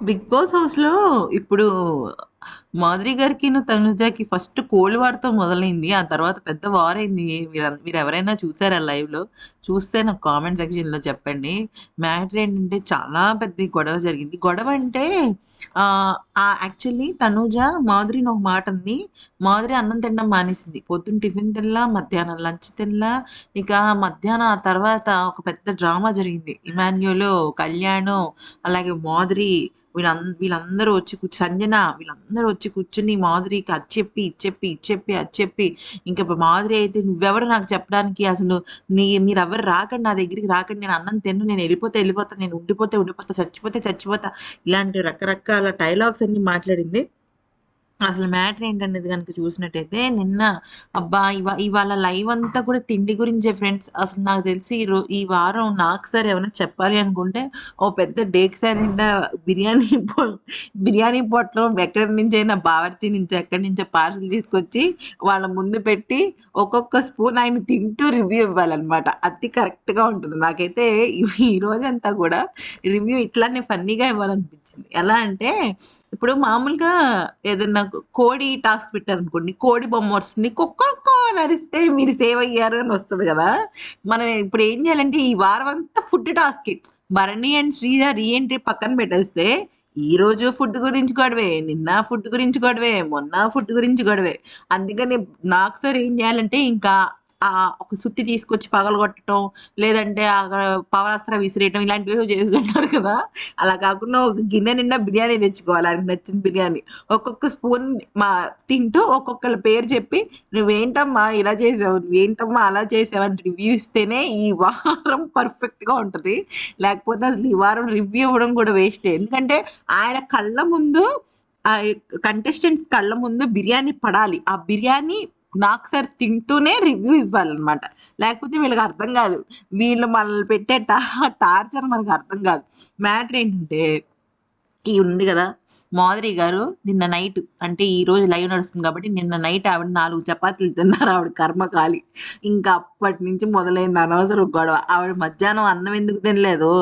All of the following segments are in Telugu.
బిగ్ బాస్ హౌస్‌లో ఇప్పుడు మాధురి గారికి తనుజకి ఫస్ట్ కోల్డ్ వార్‌తో మొదలైంది. ఆ తర్వాత పెద్ద వారయింది. మీరు ఎవరైనా చూసారా లైవ్‌లో? చూస్తే నాకు కామెంట్ సెక్షన్‌లో చెప్పండి. మ్యాటర్ ఏంటంటే చాలా పెద్ద గొడవ జరిగింది. గొడవ అంటే యాక్చువల్లీ తనూజ మాధురిని ఒక మాట అంది. మాధురి అన్నం తినడం మానేసింది. పొద్దున్న టిఫిన్ తినలా, మధ్యాహ్నం లంచ్ తినలా. ఇక మధ్యాహ్నం ఆ తర్వాత ఒక పెద్ద డ్రామా జరిగింది. ఇమాన్యులు, కళ్యాణు, అలాగే మాధురి వీళ్ళం వీళ్ళందరూ వచ్చి సంజన వీళ్ళందరూ వచ్చి కూర్చొని మాధురికి అది చెప్పి, ఇది చెప్పి, ఇది చెప్పి, అది చెప్పి ఇంక మాధురి అయితే "నువ్వెవరు నాకు చెప్పడానికి అసలు నీ ఎవరు రాకండి నా దగ్గరికి రాకండి. నేను అన్నం తిన్ను నేను వెళ్ళిపోతే వెళ్ళిపోతా నేను ఉండిపోతే ఉండిపోతా. చచ్చిపోతే చచ్చిపోతా." ఇలాంటి రకరకాల డైలాగ్స్ అన్నీ మాట్లాడింది. అసలు మ్యాటర్ ఏంటనేది కనుక చూసినట్టయితే నిన్న అబ్బా! ఇవా ఇవాళ లైవ్ అంతా కూడా తిండి గురించే ఫ్రెండ్స్. అసలు నాకు తెలిసి ఈ ఈ వారం నాకు సార్ ఏమైనా చెప్పాలి అనుకుంటే ఓ పెద్ద డేక్ సార్ నిండా బిర్యానీ బిర్యానీ పొట్లం ఎక్కడి నుంచైనా బావర్చి నుంచి ఎక్కడి నుంచో పార్సెల్ తీసుకొచ్చి వాళ్ళ ముందు పెట్టి ఒక్కొక్క స్పూన్ ఆయన తింటూ రివ్యూ ఇవ్వాలన్నమాట. అది కరెక్ట్‌గా ఉంటుంది. నాకైతే ఈ రోజంతా కూడా రివ్యూ ఇట్లానే ఫన్నీగా ఇవ్వాలనిపించింది. ఎలా అంటే ఇప్పుడు మామూలుగా ఏదన్నా కోడి టాస్క్ పెట్టారనుకోండి. కోడి బొమ్మ వస్తుంది. కుక్క అని అరిస్తే మీరు సేవ్ అయ్యారు అని వస్తుంది కదా మనం ఇప్పుడు ఏం చేయాలంటే ఈ వారం అంతా ఫుడ్ టాస్కే. భరణి అండ్ శ్రీజ రీఎంట్రీ పక్కన పెట్టేస్తే ఈ రోజు ఫుడ్ గురించి గొడవే. నిన్న ఫుడ్ గురించి గొడవే. మొన్న ఫుడ్ గురించి గొడవే. అందుకని నాకు సార్ ఏం చేయాలంటే ఇంకా ఆ ఒక సుత్తి తీసుకొచ్చి పగలగొట్టటం, లేదంటే పవరాస్త్ర విసిరేయటం ఇలాంటివేవో చేస్తుంటారు కదా! అలా కాకుండా ఒక గిన్నె నిండా బిర్యానీ తెచ్చుకోవాలి. ఆయనకు నచ్చిన బిర్యానీ. ఒక్కొక్క స్పూన్ మా తింటూ ఒక్కొక్కళ్ళ పేరు చెప్పి "నువ్వేంటమ్మా ఇలా చేసావు? నువ్వేంటమ్మా అలా చేసావు?" అని రివ్యూ ఇస్తేనే ఈ వారం పర్ఫెక్ట్‌గా ఉంటుంది లేకపోతే అసలు ఈ వారం రివ్యూ ఇవ్వడం కూడా వేస్ట్ ఎందుకంటే ఆయన కళ్ళ ముందు కంటెస్టెంట్స్ కళ్ళ ముందు బిర్యానీ పడాలి. ఆ బిర్యానీ నాకు తింటూనే రివ్యూ ఇవ్వాలన్నమాట. లేకపోతే వీళ్ళకి అర్థం కాదు వీళ్ళు మనల్ని పెట్టే టా టార్చర్ మనకు అర్థం కాదు మ్యాటర్ ఏంటంటే ఈ ఉంది కదా మాధురి గారు నిన్న నైట్ అంటే ఈ రోజు లైవ్ నడుస్తుంది కాబట్టి నిన్న నైట్ ఆవిడ నాలుగు చపాతీలు తిన్నారు ఆవిడ కర్మ కాలి. ఇంకా అప్పటి నుంచి మొదలైంది అనవసరం గొడవ. ఆవిడ మధ్యాహ్నం అన్నం ఎందుకు తినలేదు?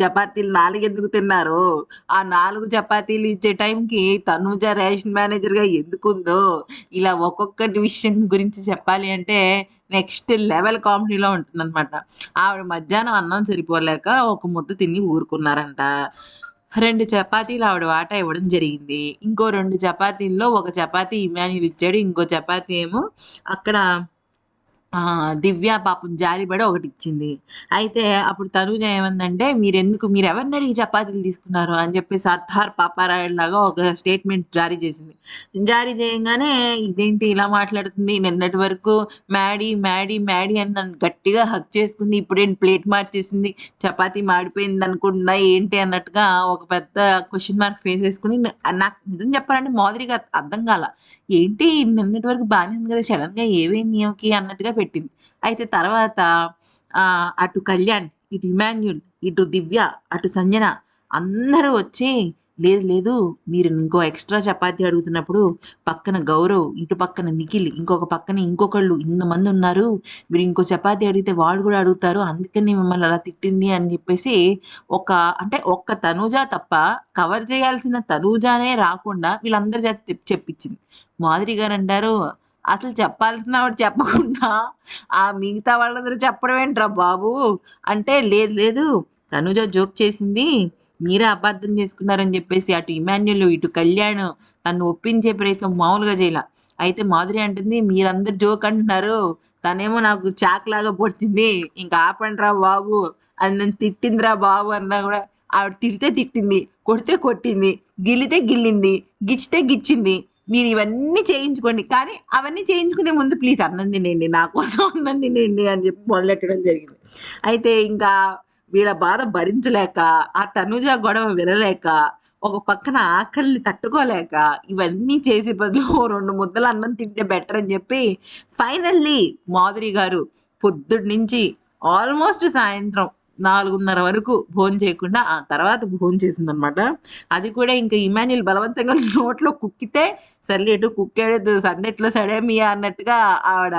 చపాతీలు నాలుగు ఎందుకు తిన్నారు? ఆ నాలుగు చపాతీలు ఇచ్చే టైంకి తనుజ రేషన్ మేనేజర్‌గా ఎందుకుందో ఇలా ఒక్కొక్కటి విషయం గురించి చెప్పాలి అంటే నెక్స్ట్ లెవెల్ కామెడీలో ఉంటుందన్నమాట. ఆవిడ మధ్యాహ్నం అన్నం సరిపోలేక ఒక ముద్ద తిని ఊరుకున్నారంట. రెండు చపాతీలు ఆవిడ వాటా ఇవ్వడం జరిగింది. ఇంకో రెండు చపాతీల్లో ఒక చపాతీ ఇమాన్యుల్ ఇచ్చాడు. ఇంకో చపాతీ ఏమో అక్కడ దివ్య పాపం జాలిబడ ఒకటి ఇచ్చింది అయితే అప్పుడు తనుజ ఏమందంటే మీరు ఎందుకు మీరు ఎవరిని అడిగి చపాతీలు తీసుకున్నారు? అని చెప్పేసి పాపారాయుడు లాగా ఒక స్టేట్మెంట్ జారీ చేసింది. జారీ చేయగానే ఇదేంటి ఇలా మాట్లాడుతుంది? నిన్నటి వరకు మ్యాడీ, మ్యాడీ, మ్యాడీ అని నన్ను గట్టిగా హక్ చేసుకుంది. ఇప్పుడేంటి ప్లేట్ మార్చేసింది. చపాతీ మాడిపోయిందనుకుంటుందా ఏంటి అన్నట్టుగా ఒక పెద్ద క్వశ్చన్ మార్క్ ఫేస్ వేసుకుని నాకు నిజం చెప్పాలంటే మాదిరిగా అర్థం కాల. ఏంటి నిన్నటి వరకు బానే ఉంది కదా! సడెన్‌గా ఏమైంది ఏమికి అన్నట్టుగా పెట్టింది. అయితే తర్వాత అటు కళ్యాణ్, ఇటు ఇమాన్యుల్, ఇటు దివ్య, అటు సంజన అందరూ వచ్చి లేదు లేదు మీరు ఇంకో ఎక్స్‌ట్రా చపాతి అడుగుతున్నప్పుడు పక్కన గౌరవ్, ఇటు పక్కన నిఖిల్, ఇంకొక పక్కన ఇంకొకళ్ళు ఇంతమంది ఉన్నారు. మీరు ఇంకో చపాతి అడిగితే వాళ్ళు కూడా అడుగుతారు. అందుకని మిమ్మల్ని అలా తిట్టింది అని చెప్పేసి ఒక అంటే ఒక్క తనూజ తప్ప కవర్ చేయాల్సిన తనూజానే రాకుండా వీళ్ళందరి చేత చెప్పించింది మాదిరి మాధురి గారంటారు అసలు చెప్పాల్సిన ఆవిడ చెప్పకుండా ఆ మిగతా వాళ్ళందరూ చెప్పడం ఏంట్రా బాబు! అంటే లేదు లేదు తనుజ జోక్ చేసింది. మీరే అపార్థం చేసుకున్నారని చెప్పేసి అటు ఇమాన్యుల్, ఇటు కళ్యాణ్ తను ఒప్పించే ప్రయత్నం మామూలుగా చేయాల అయితే మాధురి అంటుంది మీరందరూ జోక్ అంటున్నారు. తనేమో నాకు చాక్‌లాగా పొడిచింది. ఇంకా ఆపండిరా బాబు! అది నన్ను తిట్టిందిరా బాబు! అన్నా కూడా ఆవిడ తిడితే తిట్టింది. కొడితే కొట్టింది. గిల్లితే గిల్లింది. గిచ్చితే గిచ్చింది. మీరు ఇవన్నీ చేయించుకోండి. కానీ అవన్నీ చేయించుకునే ముందు ప్లీజ్ అన్నం తినేయండి. నా కోసం అన్నం తినేయండి అని చెప్పి మొదలెట్టడం జరిగింది. అయితే ఇంకా వీళ్ళ బాధ భరించలేక, ఆ తనుజ గొడవ వినలేక, ఒక పక్కన ఆకలిని తట్టుకోలేక, ఇవన్నీ చేసే బదులు ఓ 2 ముద్దలు అన్నం తింటే బెటర్ అని చెప్పి ఫైనల్లీ మాధురి గారు పొద్దుటి నుంచి ఆల్మోస్ట్ సాయంత్రం 4:30 వరకు భోంచేయకుండా ఆ తర్వాత భోంచేసిందనమాట. అది కూడా ఇంకా ఇమాన్యుల్ బలవంతంగా నోట్లో కుక్కితే సర్లే ఎటు కుక్కాడు సందెట్లో సడేమియా అన్నట్టుగా ఆవిడ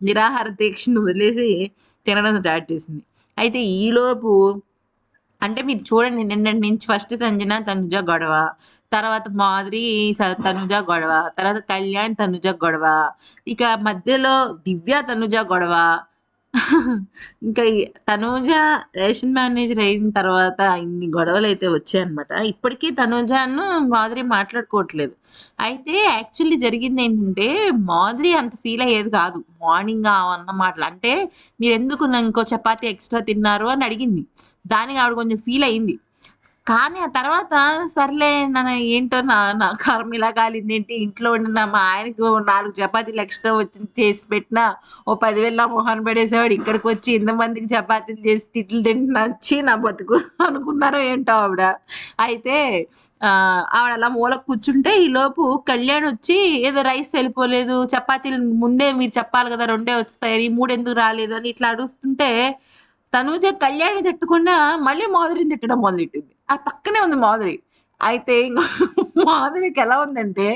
నిరాహార దీక్షను వదిలేసి తినడం స్టార్ట్ చేసింది. అయితే ఈలోపు అంటే మీరు చూడండి నిన్నటి నుంచి ఫస్ట్ సంజన తనుజ గొడవ తర్వాత మాధురి తనుజ గొడవ తర్వాత కళ్యాణ్ తనుజ గొడవ ఇక మధ్యలో దివ్య తనుజ గొడవ ఇంకా తనూజ రేషన్ మేనేజర్ అయిన తర్వాత ఇన్ని గొడవలు అయితే వచ్చాయన్నమాట ఇప్పటికీ తనూజను మాధురి మాట్లాడుకోవట్లేదు. అయితే యాక్చువల్లీ జరిగింది ఏంటంటే మాధురి అంత ఫీల్ అయ్యేది కాదు. మార్నింగ్ అన్న మాటలు. అంటే మీరు ఎందుకు ఇంకో చపాతీ ఎక్స్ట్రా తిన్నారు అని అడిగింది. దానికి ఆవిడ కొంచెం ఫీల్ అయింది కానీ ఆ తర్వాత సర్లే నన్ను ఏంటో నా నా కర్మ ఇలా కాలింది ఏంటి? ఇంట్లో ఉండిన మా ఆయనకు నాలుగు చపాతీలు ఎక్స్ట్రా వచ్చి చేసి పెట్టినా ఓ పదివేల నా మొహాన్ని పడేసేవాడు ఇక్కడికి వచ్చి ఇంతమందికి చపాతీలు చేసి తిట్లు తింటున్నా వచ్చి నా బతుకు అనుకున్నారో ఏంటో ఆవిడ. అయితే ఆ, ఆవిడ అలా మూల కూర్చుంటే ఈ లోపు కళ్యాణ్ వచ్చి ఏదో రైస్ వెళ్ళిపోలేదు చపాతీలు ముందే మీరు చెప్పాలి కదా రెండే వస్తాయని మూడు ఎందుకు రాలేదు అని ఇట్లా అడుగుతుంటే తనూజ కళ్యాణి తిట్టకుండా మళ్ళీ మాధురిని తిట్టడం మొదలెట్టింది. ఆ పక్కనే ఉంది మాధురి. అయితే ఇంకో మాధురికి ఎలా ఉందంటే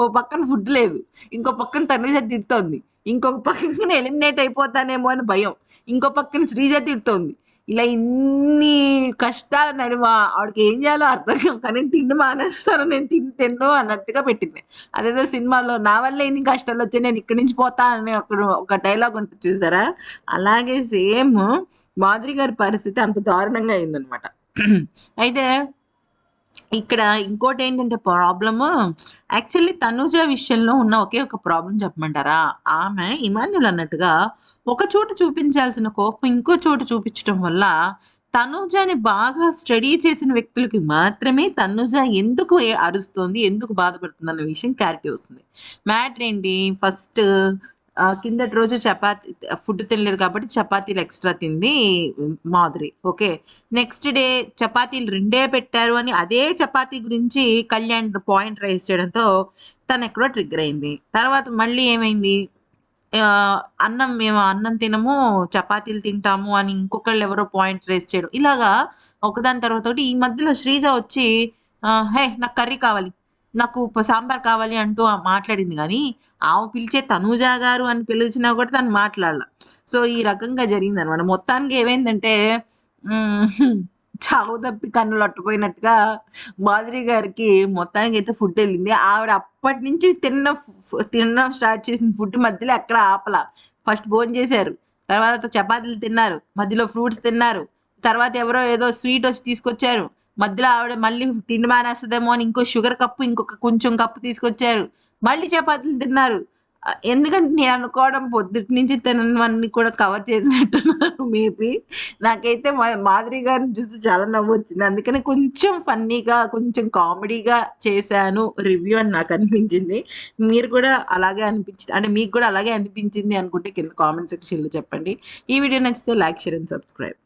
ఓ పక్కన ఫుడ్ లేదు. ఇంకో పక్కన తనుజ తిడుతోంది. ఇంకొక పక్కన ఎలిమినేట్ అయిపోతానేమో అని భయం. ఇంకో పక్కన శ్రీజ తిడుతోంది. ఇలా ఇన్ని కష్టాల నడుమ ఆవిడకి ఏం చేయాలో అర్థం కాదు. కానీ నేను తిండి మానేస్తాను నేను తిని తిన్ను అన్నట్టుగా పెట్టింది. అదేదో సినిమాలో నా వల్ల ఎన్ని కష్టాలు వచ్చాయి నేను ఇక్కడి నుంచి పోతా అని ఒక ఒక డైలాగ్ ఉంటుంది చూసారా? అలాగే సేమ్ మాధురి గారి పరిస్థితి అంత దారుణంగా అయిందనమాట అయితే ఇక్కడ ఇంకోటి ఏంటంటే ప్రాబ్లము యాక్చువల్లీ తనుజ విషయంలో ఉన్న ఒకే ఒక ప్రాబ్లం చెప్పమంటారా? ఆమె ఇమాన్యుల్ అన్నట్టుగా ఒక చోట చూపించాల్సిన కోపం ఇంకో చోట చూపించడం వల్ల తనుజని బాగా స్టడీ చేసిన వ్యక్తులకి మాత్రమే తనుజ ఎందుకు అరుస్తుంది అరుస్తోంది ఎందుకు బాధపడుతుంది అన్న విషయం క్లారిటీ వస్తుంది. మ్యాటర్ ఏంటి? ఫస్ట్ కిందటి రోజు చపాతీ ఫుడ్ తినలేదు కాబట్టి చపాతీలు ఎక్స్ట్రా తింది మాధురి. ఓకే. నెక్స్ట్ డే చపాతీలు రెండే పెట్టారు అని అదే చపాతీ గురించి కళ్యాణ్ పాయింట్ రైజ్ చేయడంతో తను ఎక్కడో ట్రిగ్గర్ అయింది. తర్వాత మళ్ళీ ఏమైంది? అన్నం మేము అన్నం తినము చపాతీలు తింటాము అని ఇంకొకళ్ళు ఎవరో పాయింట్ రేస్ చేయడం. ఇలాగా ఒకదాని తర్వాత ఒకటి ఈ మధ్యలో శ్రీజ వచ్చి హే నాకు కర్రీ కావాలి. నాకు సాంబార్ కావాలి అంటూ ఆ మాట్లాడింది కానీ ఆమె పిలిచే తనూజ గారు అని పిలిచినా కూడా తను మాట్లాడాల. సో ఈ రకంగా జరిగింది అనమాట మొత్తానికి ఏమైందంటే చావు తప్పి కన్నులు అట్టుపోయినట్టుగా మాధురి గారికి మొత్తానికి అయితే ఫుడ్ వెళ్ళింది. ఆవిడ అప్పటి నుంచి తిన్న తినడం స్టార్ట్ చేసిన ఫుడ్ మధ్యలో ఎక్కడ ఆపల. ఫస్ట్ భోజనం చేశారు. తర్వాత చపాతీలు తిన్నారు. మధ్యలో ఫ్రూట్స్ తిన్నారు. తర్వాత ఎవరో ఏదో స్వీట్ వచ్చి తీసుకొచ్చారు. మధ్యలో ఆవిడ మళ్ళీ తిండి మానేస్తుందేమో అని ఇంకో షుగర్ కప్పు ఇంకొక కొంచెం కప్పు తీసుకొచ్చారు. మళ్ళీ చపాతీలు తిన్నారు. ఎందుకంటే నేను అనుకోవడం పొద్దుటి నుంచి తినవన్నీ కూడా కవర్ చేసినట్టున్నారు మేబీ. నాకైతే మా మాధురి గారిని చూస్తే చాలా నవ్వు వచ్చింది. అందుకని కొంచెం ఫన్నీగా కొంచెం కామెడీగా చేశాను రివ్యూ అని నాకు అనిపించింది. మీరు కూడా అలాగే అనిపించింది అంటే మీకు కూడా అలాగే అనిపించింది అనుకుంటే కింద కామెంట్ సెక్షన్లో చెప్పండి. ఈ వీడియో నచ్చితే లైక్ షేర్ అండ్ సబ్స్క్రైబ్.